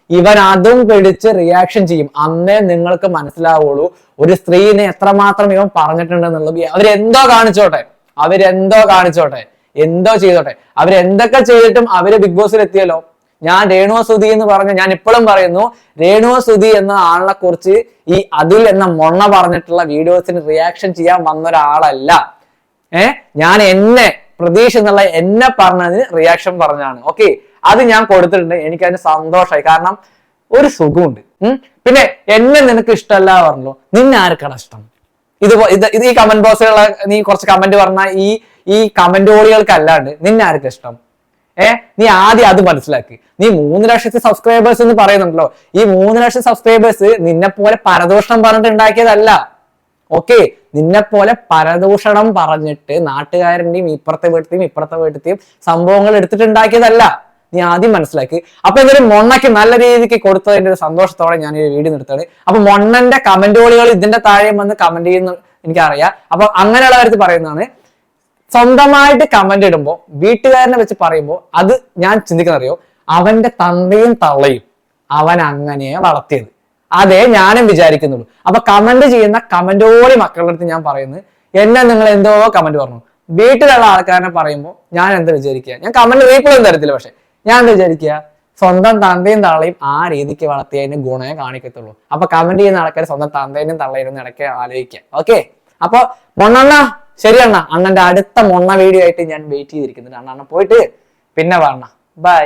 ഇവൻ അതും പിടിച്ച് റിയാക്ഷൻ ചെയ്യും. അന്നേ നിങ്ങൾക്ക് മനസ്സിലാവുള്ളൂ ഒരു സ്ത്രീനെ എത്രമാത്രം ഇവൻ പറഞ്ഞിട്ടുണ്ടെന്നുള്ളത്. അവരെന്തോ കാണിച്ചോട്ടെ അവരെന്തോ കാണിച്ചോട്ടെ എന്തോ ചെയ്തോട്ടെ. അവരെന്തൊക്കെ ചെയ്തിട്ടും അവർ ബിഗ് ബോസിൽ എത്തിയല്ലോ. ഞാൻ രേണുവ സുധി എന്ന് പറഞ്ഞ ഞാൻ ഇപ്പോഴും പറയുന്നു രേണുവ സുധി എന്ന ആളിനെ കുറിച്ച് ഈ അതിൽ എന്ന മൊണ്ണ പറഞ്ഞിട്ടുള്ള വീഡിയോസിന് റിയാക്ഷൻ ചെയ്യാൻ വന്ന ഒരാളല്ല. ഏഹ് ഞാൻ എന്നെ പ്രതീക്ഷ എന്നുള്ള എന്നെ പറഞ്ഞതിന് റിയാക്ഷൻ പറഞ്ഞാണ് ഓക്കെ അത് ഞാൻ കൊടുത്തിട്ടുണ്ട്. എനിക്ക് അതിന് സന്തോഷമായി. കാരണം ഒരു സുഖമുണ്ട്. പിന്നെ എന്നെ നിനക്ക് ഇഷ്ടമല്ല പറഞ്ഞല്ലോ. നിന്നെ ആർക്കാണ് ഇഷ്ടം? ഇത് ഇത് ഈ കമന്റ് ബോക്സുകളെ നീ കുറച്ച് കമന്റ് പറഞ്ഞ ഈ ഈ കമന്റോളികൾക്ക് അല്ലാണ്ട് നിന്നെ ആർക്കും ഇഷ്ടം? ഏ? നീ ആദ്യം അത് മനസ്സിലാക്കി. നീ മൂന്ന് ലക്ഷത്തി സബ്സ്ക്രൈബേഴ്സ് എന്ന് പറയുന്നുണ്ടല്ലോ. ഈ മൂന്ന് ലക്ഷം സബ്സ്ക്രൈബേഴ്സ് നിന്നെ പോലെ പരദോഷണം പറഞ്ഞിട്ട് ഉണ്ടാക്കിയതല്ല. ഓക്കെ നിന്നെപ്പോലെ പരദൂഷണം പറഞ്ഞിട്ട് നാട്ടുകാരന്റെയും ഇപ്പുറത്തെ വീട്ടിലെയും ഇപ്പുറത്തെ വീട്ടിലെയും സംഭവങ്ങൾ എടുത്തിട്ടുണ്ടാക്കിയതല്ല. നീ ആദ്യം മനസ്സിലാക്കി. അപ്പൊ എന്തായാലും മൊണ്ണയ്ക്ക് നല്ല രീതിക്ക് കൊടുത്തതിന്റെ ഒരു സന്തോഷത്തോടെ ഞാൻ ഈ വീഡിയോ നിർത്തുകയാണ്. അപ്പൊ മൊണ്ണന്റെ കമന്റുകൾ ഇതിന്റെ താഴെ വന്ന് കമന്റ് ചെയ്യുന്ന എനിക്കറിയാം. അപ്പൊ അങ്ങനെയുള്ള കാര്യത്തിൽ പറയുന്നതാണ്. സ്വന്തമായിട്ട് കമന്റ് ഇടുമ്പോൾ വീട്ടുകാരനെ വെച്ച് പറയുമ്പോൾ അത് ഞാൻ ചിന്തിക്കുന്നറിയോ അവന്റെ തന്തയും തള്ളയും അവൻ അങ്ങനെയെ വളർത്തിയത്. അതേ ഞാനും വിചാരിക്കുന്നുള്ളൂ. അപ്പൊ കമന്റ് ചെയ്യുന്ന കമന്റോളി മക്കളുടെ അടുത്ത് ഞാൻ പറയുന്നത് എന്നെ നിങ്ങൾ എന്തോ കമന്റ് പറഞ്ഞു. വീട്ടിലുള്ള ആൾക്കാരനെ പറയുമ്പോൾ ഞാൻ എന്താ വിചാരിക്കുക? ഞാൻ കമന്റ് റീപ്ലൈ തരത്തില്ല പക്ഷെ. ഞാൻ എന്താ വിചാരിക്കുക? സ്വന്തം തന്തയും തള്ളയും ആ രീതിക്ക് വളർത്തിയതിന് ഗുണമേ കാണിക്കത്തുള്ളൂ. അപ്പൊ കമന്റ് ചെയ്യുന്ന ആൾക്കാർ സ്വന്തം തന്തേനും തള്ളയും ഇടയ്ക്ക് ആലോചിക്കുക. ഓക്കെ അപ്പൊ മൊണ്ണണ്ണ ശരിയണ്ണ അണ്ണന്റെ അടുത്ത മൊണ്ണ വീഡിയോ ആയിട്ട് ഞാൻ വെയിറ്റ് ചെയ്തിരിക്കുന്നുണ്ട് അണ്ണ അണ്ണ പോയിട്ട് പിന്നെ വരണ ബൈ